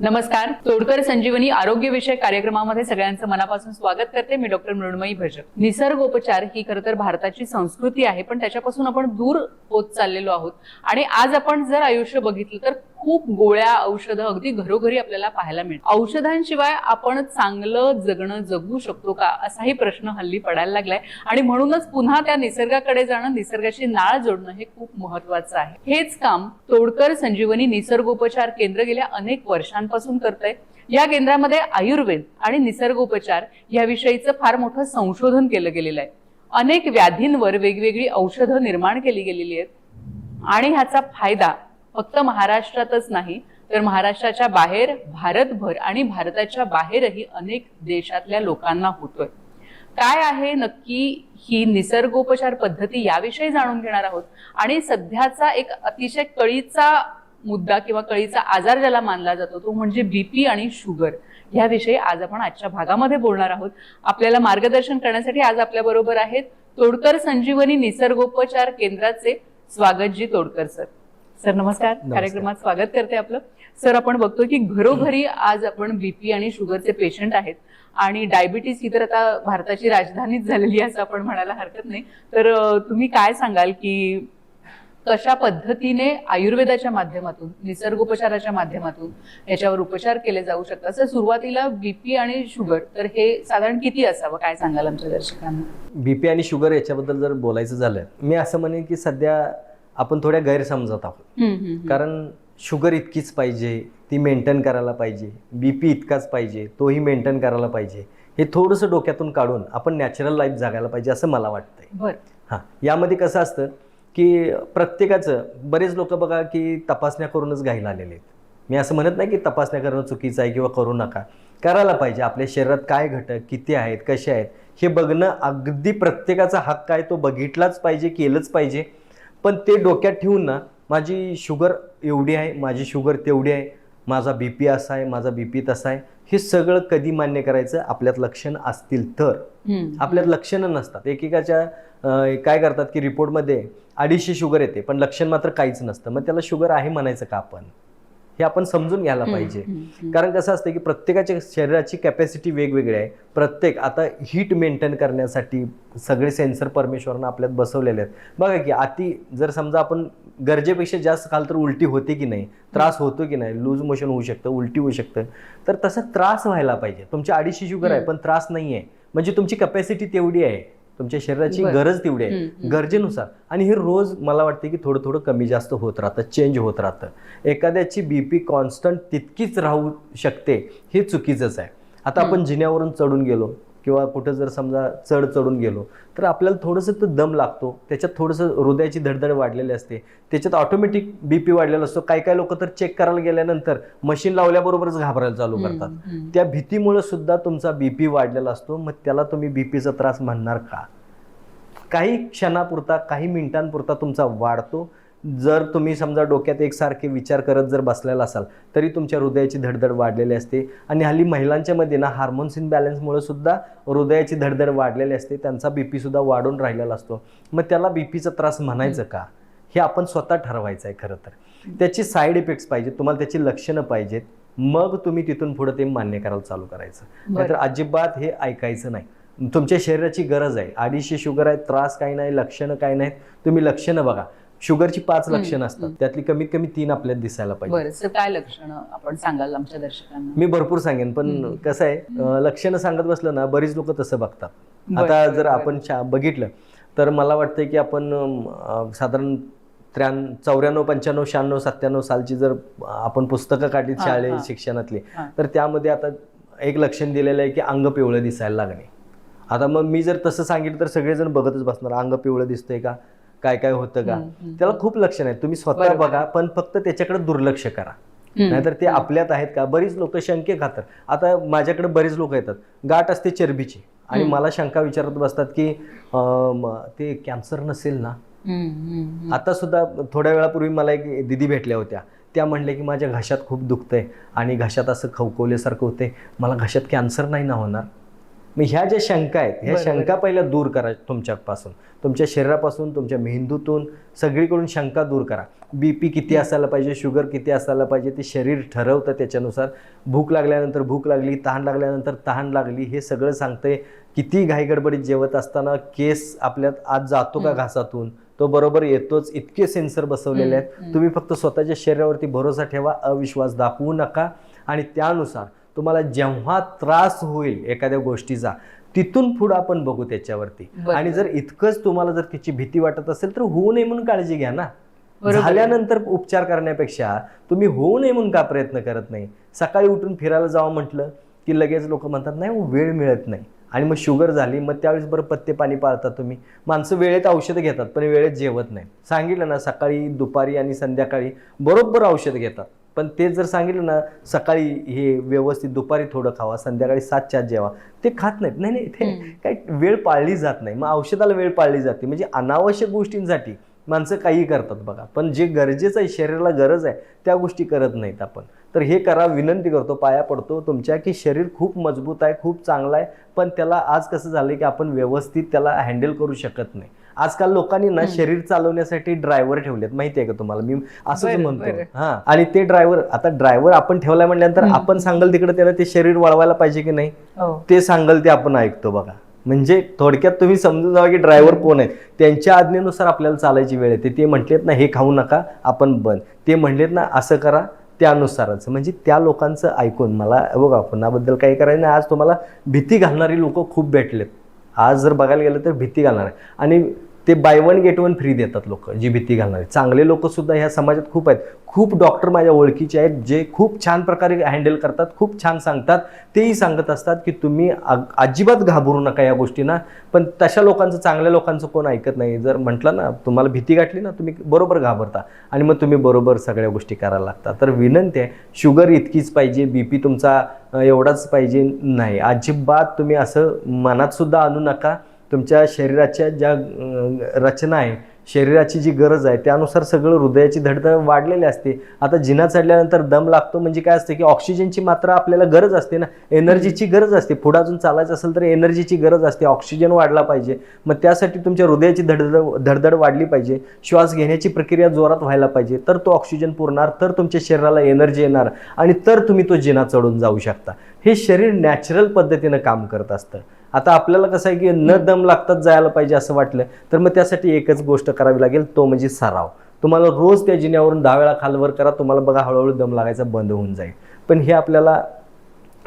नमस्कार. तोडकर संजीवनी आरोग्य विषयक कार्यक्रमामध्ये सगळ्यांचं मनापासून स्वागत करते. मी डॉक्टर मृण्मयी भजक. निसर्गोपचार ही खरं तर भारताची संस्कृती आहे पण त्याच्यापासून आपण दूर होत चाललेलो आहोत. आणि आज आपण जर आयुष्य बघितलं तर खूप गोळ्या औषधं अगदी घरोघरी आपल्याला पाहायला मिळतात. औषधांशिवाय आपण चांगलं जगणं जगू शकतो का? असाही प्रश्न हल्ली पडायला लागलाय. आणि म्हणूनच पुन्हा त्या निसर्गाकडे जाणं निसर्गाशी नाळ जोडणं हे खूप महत्वाचं आहे. हेच काम तोडकर संजीवनी निसर्गोपचार केंद्र गेल्या अनेक वर्षांपासून करतंय. या केंद्रामध्ये आयुर्वेद आणि निसर्गोपचार याविषयीचं फार मोठं संशोधन केलं गेलेलं आहे. अनेक व्याधींवर वेगवेगळी औषधं निर्माण केली गेलेली आहेत. आणि ह्याचा फायदा फक्त महाराष्ट्रातच नाही तर महाराष्ट्राच्या बाहेर भारतभर आणि भारताच्या बाहेरही अनेक देशातल्या लोकांना होतोय. काय आहे नक्की ही निसर्गोपचार पद्धती याविषयी जाणून घेणार आहोत. आणि सध्याचा एक अतिशय कळीचा मुद्दा किंवा कळीचा आजार ज्याला मानला जातो तो म्हणजे बीपी आणि शुगर याविषयी आज आपण आजच्या भागामध्ये बोलणार आहोत. आपल्याला मार्गदर्शन करण्यासाठी आज आपल्या बरोबर आहेत तोडकर संजीवनी निसर्गोपचार केंद्राचे स्वागतजी तोडकर सर. सर नमस्कार. कार्यक्रमात स्वागत करते आपलं. सर आपण बघतो की घरोघरी आज आपण बीपी आणि शुगरचे पेशंट आहेत. आणि डायबिटीस ही तर आता भारताची राजधानीच झालेली आहे असं आपण म्हणायला हरकत नाही. तर तुम्ही काय सांगाल की कशा पद्धतीने आयुर्वेदाच्या माध्यमातून निसर्गोपचाराच्या माध्यमातून याच्यावर उपचार केले जाऊ शकतात? सर सुरुवातीला बीपी आणि शुगर तर हे साधारण किती असावं? काय सांगाल आमच्या दर्शकांना? बीपी आणि शुगर याच्याबद्दल जर बोलायचं झालं मी असं म्हणेन की सध्या आपण थोड्या गैरसमजत आहोत. कारण शुगर इतकीच पाहिजे ती मेंटेन करायला पाहिजे बीपी इतकाच पाहिजे तोही मेंटेन करायला पाहिजे. हे थोडंसं डोक्यातून काढून आपण नॅचरल लाईफ जगायला पाहिजे असं मला वाटतंय. हां यामध्ये कसं असतं की प्रत्येकाचं बरेच लोक बघा की तपासण्या करूनच घायला आलेले आहेत. मी असं म्हणत नाही की तपासण्या करणं चुकीचं आहे किंवा करू नका. करायला पाहिजे आपल्या शरीरात काय घटक किती आहेत कसे आहेत हे बघणं अगदी प्रत्येकाचा हक्क आहे तो बघितलाच पाहिजे केलंच पाहिजे. पण ते डोक्यात ठेवून ना माझी शुगर एवढी आहे माझी शुगर तेवढी आहे माझा बी पी असा आहे माझा बी पी तसा आहे हे सगळं कधी मान्य करायचं? आपल्यात लक्षण असतील तर. आपल्यात लक्षणं नसतात. एकेकाच्या काय करतात की रिपोर्टमध्ये अडीचशे शुगर येते पण लक्षण मात्र काहीच नसतं. मग त्याला शुगर आहे म्हणायचं का आपण? हे आपण समजून घ्यायला पाहिजे. कारण कसं असतं की प्रत्येकाच्या शरीराची कॅपॅसिटी वेगवेगळी आहे. प्रत्येक आता हीट मेंटेन करण्यासाठी सगळे सेन्सर परमेश्वरनं आपल्यात बसवलेले आहेत. बघा की अति जर समजा आपण गरजेपेक्षा जास्त खाल तर उलटी होते की नाही? त्रास होतो की नाही? लूज मोशन होऊ शकतं उलटी होऊ शकतं. तर तसा त्रास व्हायला पाहिजे. तुमची अडीचशे शुगर आहे. पण त्रास नाही आहे म्हणजे तुमची कॅपॅसिटी तेवढी आहे. तुमच्या शरीराची. गरज तेवढी आहे. गरजेनुसार आणि हे रोज मला वाटते की थोडं थोडं कमी जास्त होत राहतं चेंज होत राहतं एखाद्याची बी पी कॉन्स्टंट तितकीच राहू शकते हे चुकीचंच आहे आता आपण. जिन्यावरून चढून गेलो किंवा कुठं जर समजा चढ चढून गेलो तर आपल्याला थोडंसं तो दम लागतो. त्याच्यात थोडंसं हृदयाची धडधड वाढलेली असते. त्याच्यात ऑटोमॅटिक बी पी वाढलेला असतो. काही काही लोक तर चेक करायला गेल्यानंतर मशीन लावल्याबरोबरच घाबरायला चालू करतात. त्या भीतीमुळे सुद्धा तुमचा बीपी वाढलेला असतो. मग त्याला तुम्ही बीपीचा त्रास म्हणणार का? काही क्षणापुरता काही मिनिटांपुरता तुमचा वाढतो. जर तुम्ही समजा डोक्यात एकसारखे विचार करत जर बसलेला असाल तरी तुमच्या हृदयाची धडधड वाढलेली असते. आणि हल्ली महिलांच्या मध्ये ना हार्मोन्स इनबॅलन्समुळे सुद्धा हृदयाची धडधड वाढलेली असते. त्यांचा बीपी सुद्धा वाढून राहिलेला असतो. मग त्याला बीपीचा त्रास म्हणायचं का? हे आपण स्वतः ठरवायचं आहे खरं तर. त्याची साईड इफेक्ट्स पाहिजेत. तुम्हाला त्याची लक्षणं पाहिजेत. मग तुम्ही तिथून पुढे ते मान्य करायला चालू करायचं. नाहीतर अजिबात हे ऐकायचं नाही. तुमच्या शरीराची गरज आहे. अडीचशे शुगर आहे त्रास काही नाही लक्षणं काही नाहीत. तुम्ही लक्षणं बघा. शुगरची पाच लक्षणं असतात. त्यातली कमीत कमी तीन आपल्याला दिसायला पाहिजे बरं काय लक्षण आपण सांगाल आमच्या दर्शकांना मी भरपूर सांगेन पण. कसं आहे लक्षणं सांगत बसलं ना बरीच लोक तसं बघतात आता जर. आपण बघितलं तर मला वाटतं की आपण साधारण त्र्याण्णव चौऱ्याण्णव पंच्याण्णव शहाण्णव सत्त्याण्णव सालची जर आपण पुस्तकं काढली शाळे. शिक्षणातली. तर त्यामध्ये आता एक लक्षण दिलेलं आहे की अंग पिवळं दिसायला लागणे आता मग मी जर तसं सांगितलं तर सगळेजण बघतच बसणार अंग पिवळं दिसतंय का काय काय होतं का. त्याला खूप लक्षण आहे तुम्ही स्वतः. बघा पण फक्त त्याच्याकडे दुर्लक्ष करा. नाहीतर ते आपल्यात आहेत का? बरीच लोक शंके खातात. आता माझ्याकडे बरेच लोक येतात. गाठ असते चरबीची. आणि. मला शंका विचारत बसतात की ते कॅन्सर नसेल ना. आता सुद्धा थोड्या वेळापूर्वी मला एक दिदी भेटल्या होत्या. त्या म्हणल्या की माझ्या घशात खूप दुखतंय आणि घशात असं खवखवल्यासारखं होतंय. मला घशात कॅन्सर नाही ना होणार? मग ह्या ज्या शंका आहेत ह्या. शंका पहिल्या दूर करा तुमच्यापासून. तुमच्या शरीरापासून तुमच्या मेंदूतून सगळीकडून शंका दूर करा. बीपी किती असायला पाहिजे शुगर किती असायला पाहिजे ते शरीर ठरवतं त्याच्यानुसार. भूक लागल्यानंतर भूक लागली तहान लागल्यानंतर तहान लागली हे सगळं सांगतंय. किती घाईगडबडीत जेवत असताना केस आपल्यात आत जातो का. घासातून? तो बरोबर येतोच इतके सेन्सर बसवलेले आहेत. तुम्ही फक्त स्वतःच्या शरीरावरती भरोसा ठेवा अविश्वास दाखवू नका. आणि त्यानुसार तुम्हाला जेव्हा त्रास होईल एखाद्या गोष्टीचा तिथून पुढं आपण बघू त्याच्यावरती. आणि जर इतकंच तुम्हाला जर तिची भीती वाटत असेल तर होऊ नये म्हणून काळजी घ्या ना. झाल्यानंतर उपचार करण्यापेक्षा तुम्ही होऊ नये म्हणून का प्रयत्न करत नाही? सकाळी उठून फिरायला जावं म्हटलं की लगेच लोक म्हणतात नाही हो, वेळ मिळत नाही. आणि मग शुगर झाली मग त्यावेळेस बरं पत्ते पाणी पाळता तुम्ही. माणसं वेळेत औषधं घेतात पण वेळेत जेवत नाही. सांगितलं ना सकाळी दुपारी आणि संध्याकाळी बरोबर औषध घेतात. पण ते जर सांगितलं ना सकाळी हे व्यवस्थित दुपारी थोडं खावा संध्याकाळी सातच्या जेवा ते खात नाहीत. नाही नाही ते. काही वेळ पाळली जात नाही. मग औषधाला वेळ पाळली जाते. म्हणजे अनावश्यक गोष्टींसाठी माणसं काही करतात बघा. पण जे गरजेचं आहे शरीराला गरज आहे त्या गोष्टी करत नाहीत आपण. तर हे करा विनंती करतो पाया पडतो तुमच्या की शरीर खूप मजबूत आहे खूप चांगलं आहे पण त्याला आज कसं झालं की आपण व्यवस्थित त्याला हँडल करू शकत नाही. आजकाल लोकांनी ना. शरीर चालवण्यासाठी ड्रायव्हर ठेवलेत माहिती आहे का तुम्हाला? मी असंच म्हणतो. हा आणि ते ड्रायव्हर आता ड्रायव्हर आपण ठेवलाय म्हटल्यानंतर. आपण सांगल तिकडे त्याला ते शरीर वळवायला पाहिजे की नाही? हो. ते सांगल ते आपण ऐकतो बघा. म्हणजे थोडक्यात तुम्ही समजून जावा की ड्रायव्हर कोण आहेत. त्यांच्या आज्ञेनुसार आपल्याला चालायची वेळ येते. ते म्हटलेत ना हे खाऊ नका आपण बंद. ते म्हणलेत ना असं करा. त्यानुसारच. म्हणजे त्या लोकांचं ऐकून मला बघा पुन्हाबद्दल काही करायचं नाही. आज तुम्हाला भीती घालणारी लोक खूप भेटलेत. आज जर बघायला गेलं तर भीती घालणार. आहे आणि ते buy one get one free देतात लोक जी भीती घालणारे. चांगले लोकसुद्धा ह्या समाजात खूप आहेत. खूप डॉक्टर माझ्या ओळखीचे आहेत जे खूप छान प्रकारे हँडल करतात खूप छान सांगतात. तेही सांगत असतात की तुम्ही अजिबात घाबरू नका या गोष्टींना. पण तशा लोकांचं चांगल्या लोकांचं कोण ऐकत नाही. जर म्हटलं ना तुम्हाला भीती गाठली ना तुम्ही बरोबर घाबरता. आणि मग तुम्ही बरोबर सगळ्या गोष्टी करायला लागता. तर विनंती आहे शुगर इतकीच पाहिजे बी पी तुमचा एवढाच पाहिजे नाही. अजिबात तुम्ही असं मनातसुद्धा आणू नका. तुमच्या शरीराच्या ज्या रचना आहे शरीराची जी गरज आहे त्यानुसार सगळं हृदयाची धडधड वाढलेली असते. आता जिना चढल्यानंतर दम लागतो म्हणजे काय असते की ऑक्सिजनची मात्रा आपल्याला गरज असते ना. एनर्जीची गरज असते. पुढे अजून चालायचं असेल तर एनर्जीची गरज असते. ऑक्सिजन वाढला पाहिजे. मग त्यासाठी तुमच्या हृदयाची धडधड धडधड वाढली पाहिजे. श्वास घेण्याची प्रक्रिया जोरात व्हायला पाहिजे. तर तो ऑक्सिजन पुरणार तर तुमच्या शरीराला एनर्जी येणार आणि तर तुम्ही तो जिना चढून जाऊ शकता. हे शरीर नॅचरल पद्धतीनं काम करत असतं. आता आपल्याला कसं आहे की न दम लागताच जायला पाहिजे असं वाटलं तर मग त्यासाठी एकच गोष्ट करावी लागेल तो म्हणजे सराव. तुम्हाला रोज त्या जिन्यावरून दहा वेळा खालवर करा तुम्हाला बघा हळूहळू दम लागायचा बंद होऊन जाईल. पण हे आपल्याला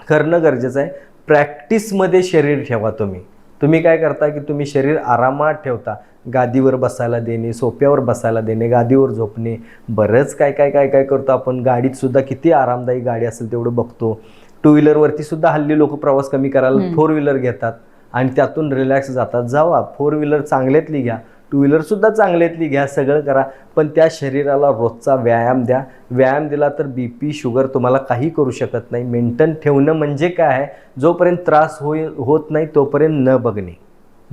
करणं गरजेचं आहे. प्रॅक्टिसमध्ये शरीर ठेवा तुम्ही. तुम्ही काय करता की तुम्ही शरीर आरामात ठेवता. गादीवर बसायला देणे सोप्यावर बसायला देणे गादीवर झोपणे. बरंच काय काय काय काय करतो आपण. गाडीत सुद्धा किती आरामदायी गाडी असेल तेवढं बघतो. टू व्हीलरवरती सुद्धा हल्ली लोक प्रवास कमी करायला. फोर व्हीलर घेतात. आणि त्यातून रिलॅक्स जातात. जावा फोर व्हीलर चांगल्यातली घ्या. टू व्हीलर सुद्धा चांगल्यातली घ्या सगळं करा. पण त्या शरीराला रोजचा व्यायाम द्या. व्यायाम दिला तर बी पी शुगर तुम्हाला काही करू शकत नाही. मेंटेन ठेवणं म्हणजे काय आहे? जोपर्यंत त्रास होईल होत नाही तोपर्यंत न बघणे.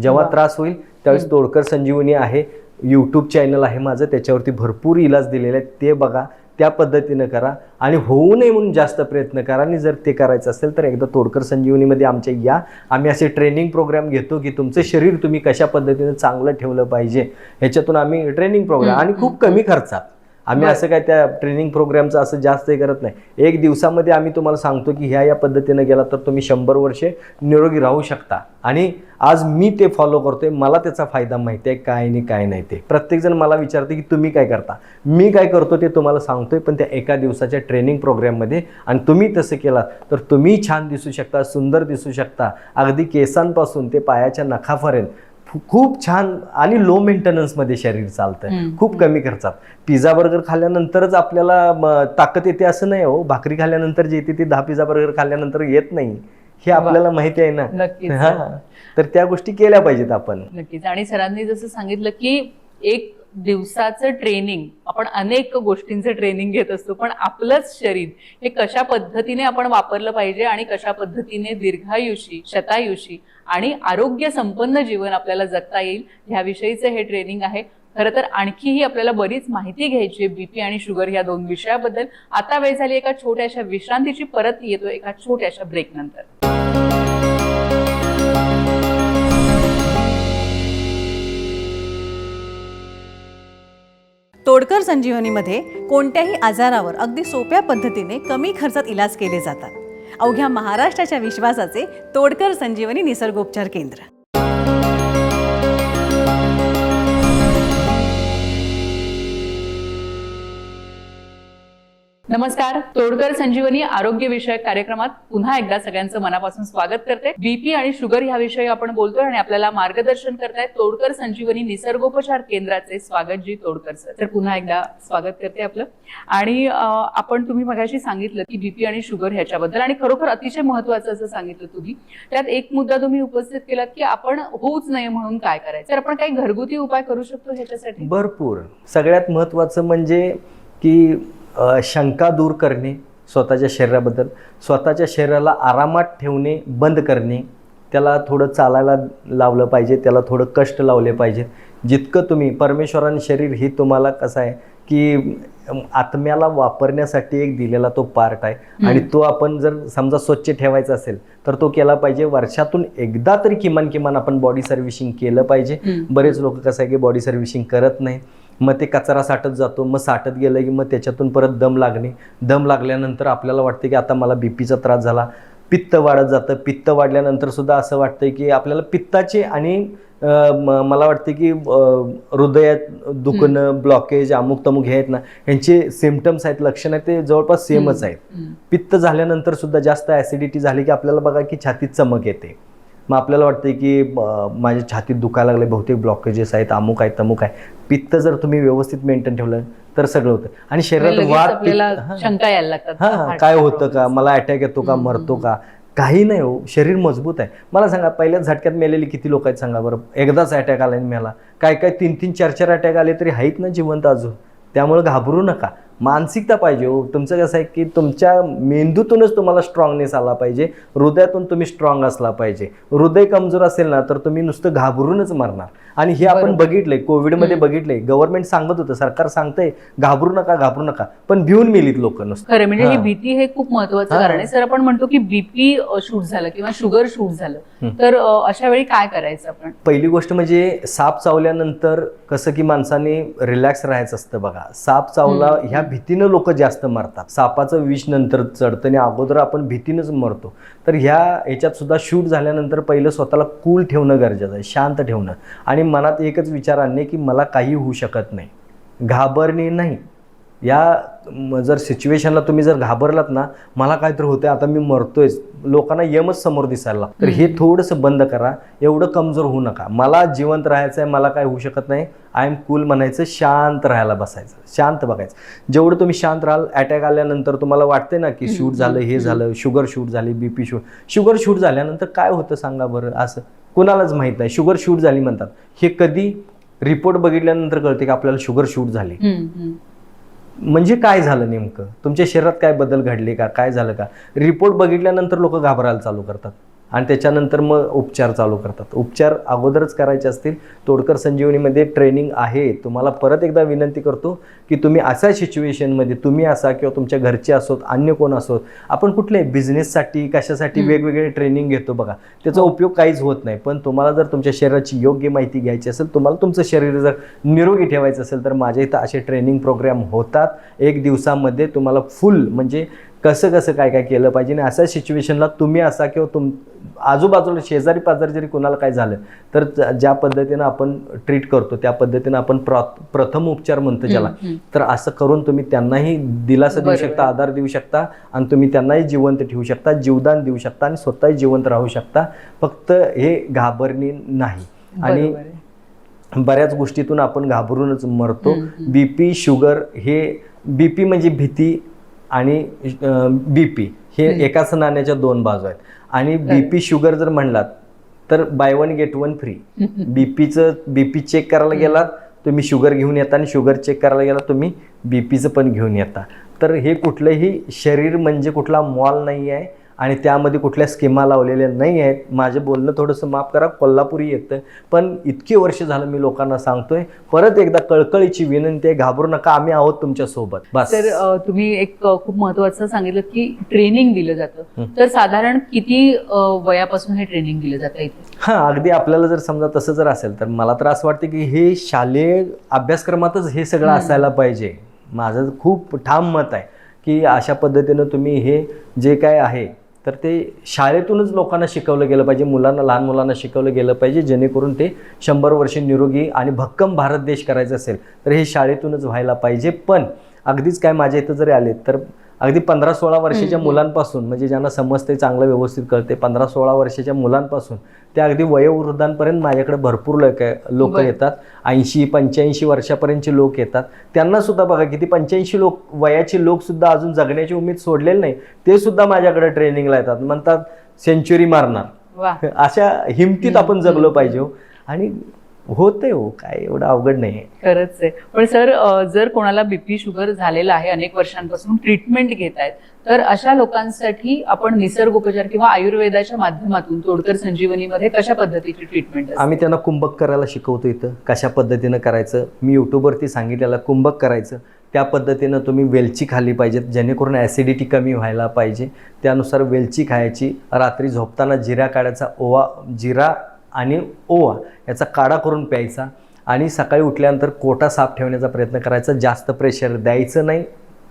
जेव्हा. त्रास होईल त्यावेळेस. तोडकर संजीवनी आहे. यूट्यूब चॅनल आहे माझं. त्याच्यावरती भरपूर इलाज दिलेले आहेत. ते बघा. त्या पद्धतीनं करा. आणि होऊ नये म्हणून जास्त प्रयत्न करा. आणि जर ते करायचं असेल तर एकदा तोडकर संजीवनीमध्ये आमच्या या. आम्ही असे ट्रेनिंग प्रोग्राम घेतो की तुमचं शरीर तुम्ही कशा पद्धतीनं चांगलं ठेवलं पाहिजे. ह्याच्यातून आम्ही ट्रेनिंग प्रोग्राम आणि खूप कमी खर्चात. आम्ही. असं काय त्या ट्रेनिंग प्रोग्रामचं असं जास्त हे करत नाही. एक दिवसामध्ये आम्ही तुम्हाला सांगतो की ह्या या पद्धतीनं गेला तर तुम्ही शंभर वर्षे निरोगी राहू शकता. आणि आज मी ते फॉलो करतोय मला त्याचा फायदा माहिती आहे काय आणि काय नाही ते. प्रत्येकजण मला विचारते की तुम्ही काय करता? मी काय करतो ते तुम्हाला सांगतोय पण त्या एका दिवसाच्या ट्रेनिंग प्रोग्राममध्ये आणि तुम्ही तसं केलात तर तुम्ही छान दिसू शकता सुंदर दिसू शकता. अगदी केसांपासून ते पायाच्या नखापर्यंत. खूप छान आणि लो मेंटेनन्समध्ये शरीर चालतं. खूप कमी खर्चात. पिझ्झा बर्गर खाल्ल्यानंतरच आपल्याला ताकद येते असं नाही हो. भाकरी खाल्ल्यानंतर जे येते ती दहा पिझ्झा बर्गर खाल्ल्यानंतर येत नाही. हे. आपल्याला माहिती आहे ना. हा. तर त्या गोष्टी केल्या पाहिजेत आपण. नक्कीच. आणि सरांनी जसं सांगितलं की एक दिवसाचं ट्रेनिंग आपण अनेक गोष्टींचं ट्रेनिंग घेत असतो पण आपलंच शरीर हे कशा पद्धतीने आपण वापरलं पाहिजे आणि कशा पद्धतीने दीर्घायुषी शतायुषी आणि आरोग्य संपन्न जीवन आपल्याला जगता येईल ह्याविषयीचं हे ट्रेनिंग आहे. खरं तर आणखीही आपल्याला बरीच माहिती घ्यायची आहे बीपी आणि शुगर या दोन विषयाबद्दल. आता वेळ झाली एका छोट्याशा विश्रांतीची परत येतो एका छोट्याशा ब्रेक नंतर. संजीवनीमध्ये कोणत्याही आजारावर अगदी सोप्या पद्धतीने कमी खर्चात इलाज केले जातात. अवघ्या महाराष्ट्राच्या विश्वासाचे तोडकर संजीवनी निसर्गोपचार केंद्र. नमस्कार तोडकर संजीवनी आरोग्य विषयक कार्यक्रमात पुन्हा एकदा सगळ्यांचं मनापासून स्वागत करते. बीपी आणि शुगर ह्या विषयी आपण बोलतोय आणि आपल्याला मार्गदर्शन करतायत तोडकर संजीवनी निसर्गोपचार केंद्राचे स्वागत जी तोडकर सर. तर पुन्हा एकदा स्वागत करते आपलं. आणि आपण तुम्ही मगाशी सांगितलं की बीपी आणि शुगर ह्याच्याबद्दल आणि खरोखर अतिशय महत्वाचं असं सांगितलं तुम्ही. त्यात एक मुद्दा तुम्ही उपस्थित केलात की आपण होऊच नये म्हणून काय करायचं? तर आपण काही घरगुती उपाय करू शकतो ह्याच्यासाठी? भरपूर. सगळ्यात महत्वाचं म्हणजे की शंका दूर करणे स्वतःच्या शरीराबद्दल स्वतःच्या शरीराला आरामात ठेवणे बंद करणे त्याला थोडं चालायला लावलं पाहिजे त्याला थोडं कष्ट लावले पाहिजेत. जितकं तुम्ही परमेश्वराने शरीर ही तुम्हाला कसं आहे की आत्म्याला वापरण्यासाठी एक दिलेला तो पार्ट आहे. आणि तो आपण जर समजा स्वच्छ ठेवायचा असेल तर तो केला पाहिजे. वर्षातून एकदा तरी किमान किमान आपण बॉडी सर्व्हिसिंग केलं पाहिजे. बरेच लोक कसं आहे की बॉडी सर्व्हिसिंग करत नाही मग ते कचरा साठत जातो मग साठत गेलं की मग त्याच्यातून परत दम लागणे. दम लागल्यानंतर आपल्याला वाटतं की आता मला बीपीचा त्रास झाला. पित्त वाढत जातं. पित्त वाढल्यानंतर सुद्धा असं वाटतं की आपल्याला पित्ताचे आणि मला वाटते की हृदयात दुखणं ब्लॉकेज अमुक तमुक हे आहेत ना यांचे सिमटम्स आहेत लक्षण आहेत ते जवळपास सेमच आहेत. पित्त झाल्यानंतर सुद्धा जास्त ॲसिडिटी झाली की आपल्याला बघा की छातीत चमक येते. मग आपल्याला वाटते की माझ्या छातीत दुखायला लागले बहुतेक ब्लॉकेजेस आहेत अमुक आहे तमुक आहे पित्त जर तुम्ही व्यवस्थित मेंटेन ठेवलं तर सगळं होतं. आणि शरीरात हां. शंका यायला लागतात. हा काय होतं का? मला अटॅक येतो का? मरतो. का? काही नाही हो. शरीर मजबूत आहे. मला सांगा पहिल्याच झटक्यात मेलेली किती लोक आहेत सांगा बरं? एकदाच अटॅक आला आणि मेला. काय काय तीन तीन चार चार अटॅक आले तरी आहेत ना जिवंत अजून? त्यामुळे घाबरू नका. मानसिकता पाहिजे हो तुमचं कसं आहे की तुमच्या मेंदूतूनच तुम्हाला स्ट्रॉंगनेस आला पाहिजे हृदयातून तुम्ही स्ट्रॉंग असला पाहिजे हृदय कमजोर असेल ना तर तुम्ही नुसतं घाबरूनच मरणार आणि हे आपण. बघितलंय कोविडमध्ये. बघितलंय गव्हर्नमेंट सांगत होतं सरकार सांगतंय घाबरू नका घाबरू नका पण भिवून मेलीत लोक नुसतं खरं म्हणजे ही. भीती हे खूप महत्वाचं. कारण आहे सर आपण म्हणतो की बीपी शूट झालं किंवा शुगर शूट झालं. तर अशा वेळी काय करायचं आपण पहिली गोष्ट म्हणजे साप चावल्यानंतर कसं की माणसाने रिलॅक्स राहायचं असतं बघा साप चावला. ह्या भीतीनं लोक जास्त मरतात. सापाचं विष नंतर चढतं आणि अगोदर आपण भीतीनंच मरतो. तर ह्या ह्याच्यात सुद्धा शूट झाल्यानंतर पहिलं स्वतःला कूल ठेवणं गरजेचं आहे शांत ठेवणं. आणि मनात एकच विचार आणणे की मला काही होऊ शकत नाही. घाबरणे नाही. या जर सिच्युएशनला तुम्ही जर घाबरलात ना मला काहीतरी होतंय आता मी मरतोयच. लोकांना यमच समोर दिसायला. तर हे थोडंसं बंद करा. एवढं कमजोर होऊ नका. मला जिवंत राहायचं आहे मला काय होऊ शकत नाही. आय एम कूल म्हणायचं शांत राहायला बसायचं. शांत बघायचं. जेवढं तुम्ही शांत राहाल अटॅक आल्यानंतर तुम्हाला वाटते ना की शूट झालं हे झालं शुगर शूट झाली बीपी शूट शुगर शूट झाल्यानंतर काय होतं सांगा बरं? असं कुणालाच माहीत नाही. शुगर शूट झाली म्हणतात. हे कधी रिपोर्ट बघितल्यानंतर कळते की आपल्याला शुगर शूट झाली. म्हणजे काय झालं नेमकं? तुमच्या शरीरात काय बदल घडले का? काय झालं का? रिपोर्ट बघितल्यानंतर लोक घाबरायला चालू करतात. आणि त्याच्यानंतर मग उपचार चालू करतात. उपचार अगोदरच करायचे असतील तोडकर संजीवनीमध्ये ट्रेनिंग आहे. तुम्हाला परत एकदा विनंती करतो की तुम्ही अशा सिच्युएशनमध्ये तुम्ही असा किंवा तुमच्या घरचे असोत अन्य कोण असोत आपण कुठले बिझनेससाठी कशासाठी. वेगवेगळे ट्रेनिंग घेतो बघा. त्याचा उपयोग काहीच होत नाही. पण तुम्हाला जर तुमच्या शरीराची योग्य माहिती घ्यायची असेल तुम्हाला तुमचं शरीर जर निरोगी ठेवायचं असेल तर माझ्या इथं असे ट्रेनिंग प्रोग्राम होतात. एक दिवसामध्ये तुम्हाला फुल म्हणजे कसं कसं काय काय केलं पाहिजे आणि अशा सिच्युएशनला तुम्ही असा किंवा तुम आजूबाजूला शेजारी पाजारी जरी कोणाला काय झालं तर ज्या पद्धतीनं आपण ट्रीट करतो त्या पद्धतीनं आपण प्र प्रथम उपचार म्हणतो ज्याला. तर असं करून तुम्ही त्यांनाही दिलासा देऊ. शकता आधार देऊ शकता आणि तुम्ही त्यांनाही जिवंत ठेवू शकता जीवदान देऊ शकता आणि स्वतःही जिवंत राहू शकता फक्त हे घाबरणे नाही आणि. बऱ्याच गोष्टीतून आपण घाबरूनच मरतो. बीपी शुगर हे बीपी म्हणजे भीती आणि बीपी हे हम्म. एकाच नाण्याच्या दोन बाजू आहेत. आणि बीपी शुगर जर म्हणलात तर buy one get one free बीपीचं BP check करायला गेलात तुम्ही शुगर घेऊन येता आणि शुगर चेक करायला गेला तुम्ही बीपीचं पण घेऊन येता. तर हे कुठलंही शरीर म्हणजे कुठला मॉल नाही आहे आणि त्यामध्ये कुठल्या स्कीमा लावलेल्या नाही आहेत माझं बोलणं थोडंसं माफ करा कोल्हापुरी येतं. पण इतकी वर्ष झालं मी लोकांना सांगतोय. परत एकदा कळकळीची विनंती आहे घाबरू नका आम्ही आहोत तुमच्यासोबत. बस. तर तुम्ही एक खूप महत्वाचं सांगितलं की ट्रेनिंग दिलं जातं. तर साधारण किती वयापासून हे ट्रेनिंग दिलं जातं इथे? हां अगदी आपल्याला जर समजा तसं जर असेल तर मला तर असं वाटतं की हे शालेय अभ्यासक्रमातच हे सगळं. असायला पाहिजे. माझं खूप ठाम मत आहे की अशा पद्धतीनं तुम्ही हे जे काय आहे तर ते शाळेतूनच लोकांना शिकवलं गेलं पाहिजे मुलांना लहान मुलांना शिकवलं गेलं पाहिजे जेणेकरून ते शंभर वर्षे निरोगी आणि भक्कम भारत देश करायचा असेल. तर हे शाळेतूनच व्हायला पाहिजे. पण अगदीच काय माझ्या इथं जरी आले तर अगदी पंधरा सोळा वर्षाच्या. मुलांपासून म्हणजे ज्यांना समजते चांगलं व्यवस्थित कळते पंधरा सोळा वर्षाच्या मुलांपासून ते अगदी वयोवृद्धांपर्यंत माझ्याकडे भरपूर लोक लोक. येतात ऐंशी पंच्याऐंशी वर्षापर्यंतचे लोक येतात त्यांना सुद्धा बघा किती पंच्याऐंशी लोक वयाचे लोक सुद्धा अजून जगण्याची उमेद सोडलेली नाही ते सुद्धा माझ्याकडे ट्रेनिंगला येतात म्हणतात सेंच्युरी मारणार अशा हिमतीत. आपण जगलो पाहिजे हो. आणि होते हो काय एवढं अवघड नाही. खरंच आहे. पण सर जर कोणाला बीपी शुगर झालेला आहे अनेक वर्षांपासून ट्रीटमेंट घेत आहेत तर अशा लोकांसाठी आपण निसर्गोपचार किंवा आयुर्वेदाच्या माध्यमातून तोडकर संजीवनीमध्ये कशा पद्धतीची ट्रीटमेंट आम्ही त्यांना कुंभक करायला शिकवतो इथं. कशा पद्धतीनं करायचं? मी यूट्यूबवरती सांगितलेलं कुंभक करायचं. त्या पद्धतीनं तुम्ही वेलची खाल्ली पाहिजेत जेणेकरून ॲसिडिटी कमी व्हायला पाहिजे. त्यानुसार वेलची खायची रात्री झोपताना जिरा काढायचा ओवा जिरा आणि ओवा याचा काढा करून प्यायचा आणि सकाळी उठल्यानंतर कोटा साफ ठेवण्याचा प्रयत्न करायचा. जास्त प्रेशर द्यायचं नाही.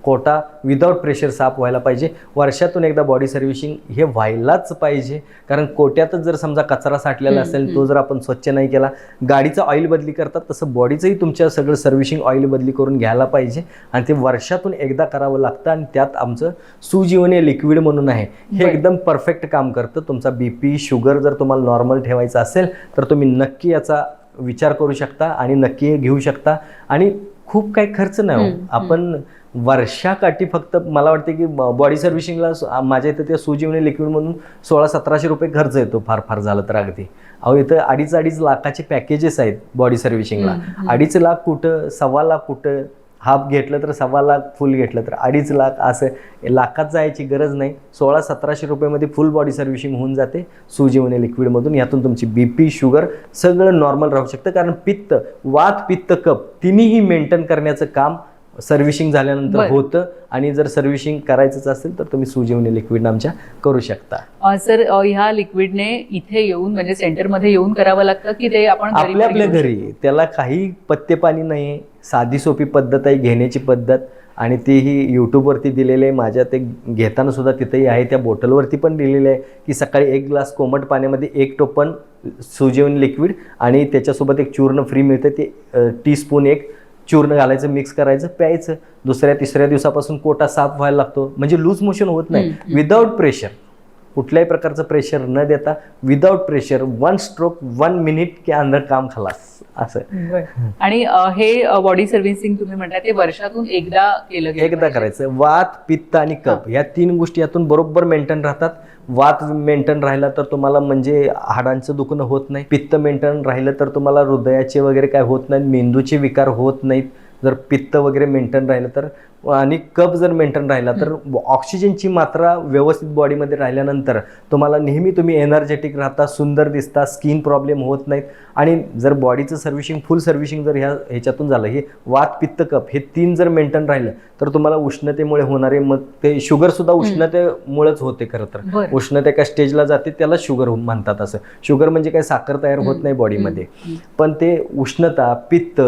कोटा विदाऊट प्रेशर साफ व्हायला पाहिजे. वर्षातून एकदा बॉडी सर्व्हिसिंग हे व्हायलाच पाहिजे. कारण कोट्यातच जर समजा कचरा साठलेला असेल तो. जर आपण स्वच्छ नाही केला गाडीचं ऑइल बदली करतात तसं बॉडीचंही तुमच्या सगळं सर्व्हिसिंग ऑइल बदली करून घ्यायला पाहिजे. आणि ते वर्षातून एकदा करावं लागतं आणि त्यात आमचं सुजीवने लिक्विड म्हणून आहे. हे. एकदम परफेक्ट काम करतं. तुमचा बी पी शुगर जर तुम्हाला नॉर्मल ठेवायचा असेल तर तुम्ही नक्की याचा विचार करू शकता आणि नक्की हे घेऊ शकता. आणि खूप काही खर्च नाही हो. आपण वर्षाकाठी फक्त मला वाटते की बॉडी सर्व्हिसिंगला माझ्या इथं त्या सुजीवने लिक्विड म्हणून सोळा सतराशे रुपये खर्च येतो फार फार झालं तर अगदी. अहो इथं अडीच अडीच लाखाचे पॅकेजेस आहेत बॉडी सर्व्हिसिंगला. अडीच लाख कुठं सव्वा लाख कुठं हाफ घेतलं तर सव्वा लाख फुल घेतलं तर अडीच लाख असं लाखात जायची गरज नाही. सोळा सतराशे रुपयेमध्ये फुल बॉडी सर्व्हिसिंग होऊन जाते सुजीवने लिक्विडमधून यातून तुमची बी पी शुगर सगळं नॉर्मल राहू शकतं. कारण पित्त वात पित्त कप तिन्हीही मेंटेन करण्याचं काम सर्व्हिसिंग झाल्यानंतर. होतं आणि जर सर्व्हिसिंग करायचंच असेल तर तुम्ही सुजीवने लिक्विड आमच्या करू शकता. सर ह्या लिक्विडने इथे येऊन म्हणजे सेंटरमध्ये येऊन करावं लागतं की ते आपण आपल्या आपल्या घरी. त्याला काही पत्ते पाणी नाही साधी सोपी पद्धत आहे घेण्याची पद्धत. आणि तीही यूट्यूबवरती दिलेली आहे माझ्या ते घेताना सुद्धा तिथेही आहे. त्या बॉटलवरती पण दिलेलं आहे की सकाळी एक ग्लास कोमट पाण्यामध्ये एक टोपण सुजीवन लिक्विड आणि त्याच्यासोबत एक चूर्ण फ्री मिळतं. ते टीस्पून एक चूर्ण घालायचं मिक्स करायचं प्यायचं. दुसऱ्या तिसऱ्या दिवसापासून कोटा साफ व्हायला लागतो. म्हणजे लूज मोशन होत नाही. विदाऊट प्रेशर कुठल्याही प्रकारचं प्रेशर न देता without pressure one stroke one minute के अंदर काम खलास. असं. आणि हे बॉडी सर्व्हिसिंग तुम्ही म्हणताय ते वर्षातून एकदा केलं एकदा. करायचं. वात पित्त आणि कप या तीन गोष्टी यातून बरोबर मेंटेन राहतात. वात मेंटेन राहिला तर तुम्हाला म्हणजे हाडांचं दुखणं होत नाही. पित्त मेंटेन राहिलं तर तुम्हाला हृदयाचे वगैरे काय होत नाहीत. मेंदूचे विकार होत नाहीत. जर पित्त वगैरे मेंटेन राहिलं तर आणि कप जर मेंटेन राहिला तर ऑक्सिजनची मात्रा व्यवस्थित बॉडीमध्ये राहिल्यानंतर तुम्हाला नेहमी तुम्ही एनर्जेटिक राहता सुंदर दिसता स्किन प्रॉब्लेम होत नाहीत. आणि जर बॉडीचं सर्व्हिसिंग फुल सर्व्हिसिंग जर ह्या ह्याच्यातून झालं हे वात पित्त कप हे तीन जर मेंटेन राहिलं तर तुम्हाला उष्णतेमुळे होणारे मग ते शुगर सुद्धा उष्णतेमुळेच होते खरं तर. उष्णता एका स्टेजला जाते त्याला शुगर म्हणतात असं. शुगर म्हणजे काय? साखर तयार होत नाही बॉडीमध्ये. पण ते उष्णता पित्त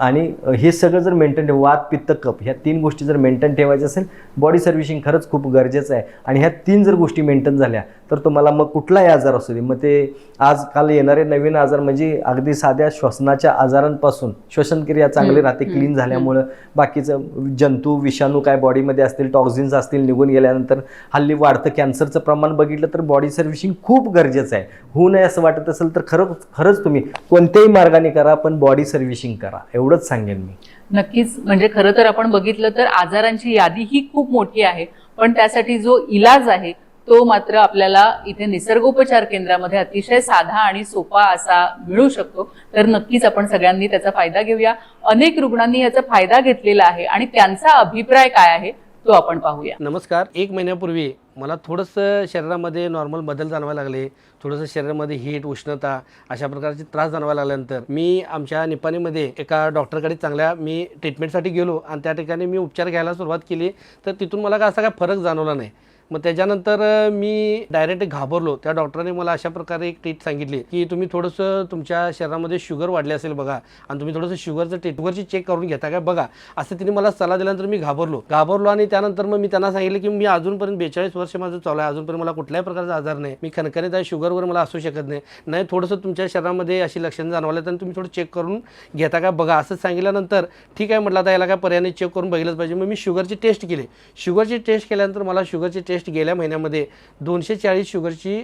आणि हे सगळं जर मेंटेन ठेव वात पित्त कप ह्या तीन गोष्टी जर मेंटेन ठेवायच्या असेल बॉडी सर्व्हिसिंग खरंच खूप गरजेचं आहे. आणि ह्या तीन जर गोष्टी मेंटेन झाल्या तर तुम्हाला मग कुठलाही आजार असू दे मग ते आजकाल येणारे नवीन आजार म्हणजे अगदी साध्या श्वसनाच्या आजारांपासून श्वसनक्रिया चांगली राहते क्लीन झाल्यामुळं. बाकीचं जंतू विषाणू काय बॉडीमध्ये असतील टॉक्झिन्स असतील निघून गेल्यानंतर हल्ली वाढतं कॅन्सरचं प्रमाण बघितलं तर बॉडी सर्व्हिसिंग खूप गरजेचं आहे. होऊ नये असं वाटत असेल तर खरं खरंच तुम्ही कोणत्याही मार्गाने करा पण बॉडी सर्व्हिसिंग करा. एवढंच सांगेन मी. नक्कीच म्हणजे खरं तर आपण बघितलं तर आजारांची यादी ही खूप मोठी आहे पण त्यासाठी जो इलाज आहे तो मात्र आपल्याला इथे निसर्गोपचार केंद्रामध्ये अतिशय साधा आणि सोपा असा मिळू शकतो. तर नक्कीच आपण सगळ्यांनी त्याचा फायदा घेऊया. अनेक रुग्णांनी याचा फायदा घेतलेला आहे आणि त्यांचा अभिप्राय काय आहे तो आपण पाहूया. नमस्कार. एक महिन्यापूर्वी मला थोडंसं शरीरामध्ये नॉर्मल बदल जाणवायला लागले. थोडंसं शरीरामध्ये हीट उष्णता अशा प्रकारचे त्रास जाणवायला लागल्यानंतर मी आमच्या निपाणीमध्ये एका डॉक्टरकडे चांगल्या मी ट्रीटमेंटसाठी गेलो आणि त्या ठिकाणी मी उपचार घ्यायला सुरुवात केली. तर तिथून मला काय असा काय फरक जाणवला नाही. मग त्याच्यानंतर मी डायरेक्ट घाबरलो. त्या डॉक्टरांनी मला अशा प्रकारे एक ट्रीट सांगितली की तुम्ही थोडंसं तुमच्या शरीरामध्ये शुगर वाढले असेल बघा आणि तुम्ही थोडंसं शुगरचं टेटवरची चेक करून घेता काय बघा असं तिने मला सल्ला दिल्यानंतर मी घाबरलो. घाबरलो आणि त्यानंतर मग मी त्यांना सांगितलं की मी अजूनपर्यंत बेचाळीस वर्ष माझं चालू आहे अजूनपर्यंत मला कुठल्याही प्रकारचा आजार नाही. मी खणखणीत आहे शुगरवर मला असू शकत नाही. नाही थोडंसं तुमच्या शरीरामध्ये अशी लक्षणं जाणवलं तर तुम्ही थोडं चेक करून घेता का बघा असं सांगितल्यानंतर ठीक आहे म्हटलं आता याला काय पर्यायाने चेक करून बघितलंच पाहिजे. मग मी शुगरची टेस्ट केली. शुगरची टेस्ट केल्यानंतर मला शुगरची टेस्ट टेस्ट गेल्या महिन्यामध्ये दोनशे चाळीस शुगरची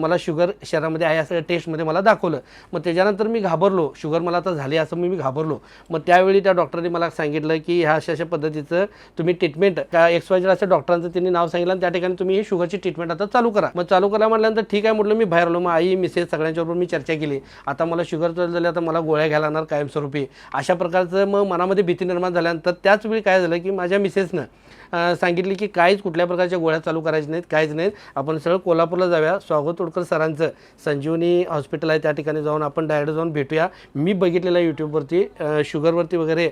मला शुगर शरीरामध्ये आहे असं टेस्टमध्ये मला दाखवलं. मग त्याच्यानंतर मी घाबरलो. शुगर मला आता झाली असं मी मी घाबरलो. मग त्यावेळी त्या डॉक्टरने मला सांगितलं की ह्या अशा अशा पद्धतीचं तुम्ही ट्रीटमेंट का एक्स वाय असं डॉक्टरांचं त्यांनी नाव सांगितलं आणि त्या ठिकाणी तुम्ही ही शुगरची ट्रीटमेंट आता चालू करा. मग चालू करा म्हटल्यानंतर ठीक आहे म्हटलं मी बाहेर आलो. मग आई मिसेस सगळ्यांच्याबरोबर मी चर्चा केली. आता मला शुगर झाली आता मला गोळ्या घ्यायला लागणार कायमस्वरूपी. अशा प्रकारचं मग मनामध्ये भीती निर्माण झाल्यानंतर त्याच वेळी काय झालं की माझ्या मिसेसनं सांगितली की काहीच कुठल्या प्रकारच्या गोळ्या चालू करायचे नाहीत काहीच नाहीत. आपण सरळ कोल्हापूरला जाऊया. स्वागत तोडकर सरांचं. संजीवनी हॉस्पिटल आहे त्या ठिकाणी जाऊन आपण डायरेक्ट जाऊन भेटूया. मी बघितलेलं आहे यूट्यूबवरती शुगरवरती वगैरे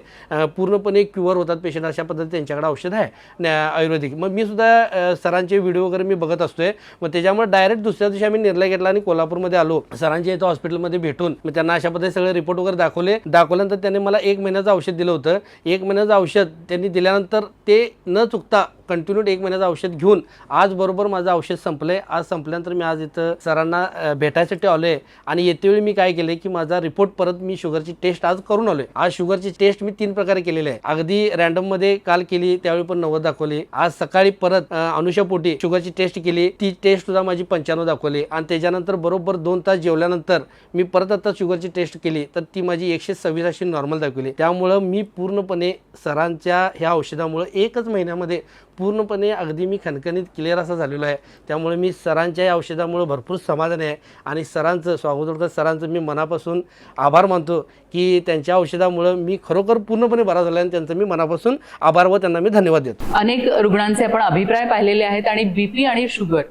पूर्णपणे क्युअर होतात पेशंट अशा पद्धती त्यांच्याकडे औषध आहे आयुर्वेदिक. मग मी सुद्धा सरांचे व्हिडिओ वगैरे मी बघत असतोय. मग त्याच्यामुळे डायरेक्ट दुसऱ्या दिवशी आम्ही निर्णय घेतला आणि कोल्हापूरमध्ये आलो. सरांच्या इथं हॉस्पिटलमध्ये भेटून मग त्यांना अशा पद्धतीने सगळे रिपोर्ट वगैरे दाखवले. दाखवल्यानंतर त्यांनी मला एक महिन्याचं औषध दिलं होतं. एक महिन्याचं औषध त्यांनी दिल्यानंतर ते न चुकता कंटिन्यू एक महिन्याचं औषध घेऊन आज बरोबर माझं औषध संपलंय. आज संपल्यानंतर मी आज इथं सरांना भेटायसाठी भेटायसाठी आलोय. आणि येतेवेळी मी काय केले की माझा रिपोर्ट परत मी शुगरची टेस्ट आज करून आलोय. आज शुगरची टेस्ट मी तीन प्रकारे केलेली आहे. अगदी रॅन्डममध्ये काल केली त्यावेळी पण नव्वद दाखवली. आज सकाळी परत अ, अनुषापोटी शुगरची टेस्ट केली. ती टेस्ट सुद्धा माझी पंच्याण्णव दाखवली. आणि त्याच्यानंतर बरोबर दोन तास जेवल्यानंतर मी परत आता शुगरची टेस्ट केली. तर ती माझी एकशे सव्वीस अशी नॉर्मल दाखवली. त्यामुळं मी पूर्णपणे सरांच्या ह्या औषधामुळं एकच महिन्यामध्ये पूर्णपणे अगदी मी खणखणीत क्लिअर असा झालेलो आहे. त्यामुळे मी सरांच्या या औषधामुळे भरपूर समाधान आहे. आणि सरांचं स्वागतोडकर सरांचं मी मनापासून आभार मानतो की त्यांच्या औषधामुळं मी खरोखर पूर्णपणे बरा झाला आणि त्यांचं मी मनापासून आभार व त्यांना मी धन्यवाद देतो. अनेक रुग्णांचे आपण अभिप्राय पाहिलेले आहेत आणि बीपी आणि शुगर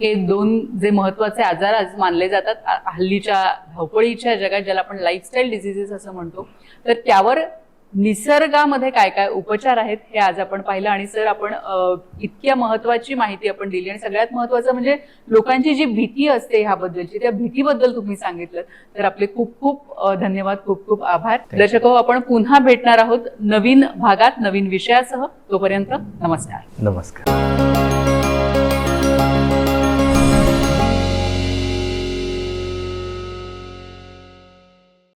हे दोन जे महत्त्वाचे आजार आज मानले जातात. हल्लीच्या धावपळीच्या जगात ज्याला आपण लाईफस्टाईल डिझिजेस असं म्हणतो तर त्यावर निसर्गामध्ये काय काय उपचार आहेत हे आज आपण पाहिलं आणि सर आपण इतक्या महत्वाची माहिती आपण दिली आणि सगळ्यात महत्वाचं म्हणजे लोकांची जी भीती असते ह्याबद्दलची त्या भीतीबद्दल तुम्ही सांगितलं. तर आपले खूप खूप धन्यवाद खूप खूप आभार. दर्शक हो, आपण पुन्हा भेटणार आहोत नवीन भागात नवीन विषयासह. तोपर्यंत नमस्कार. नमस्कार.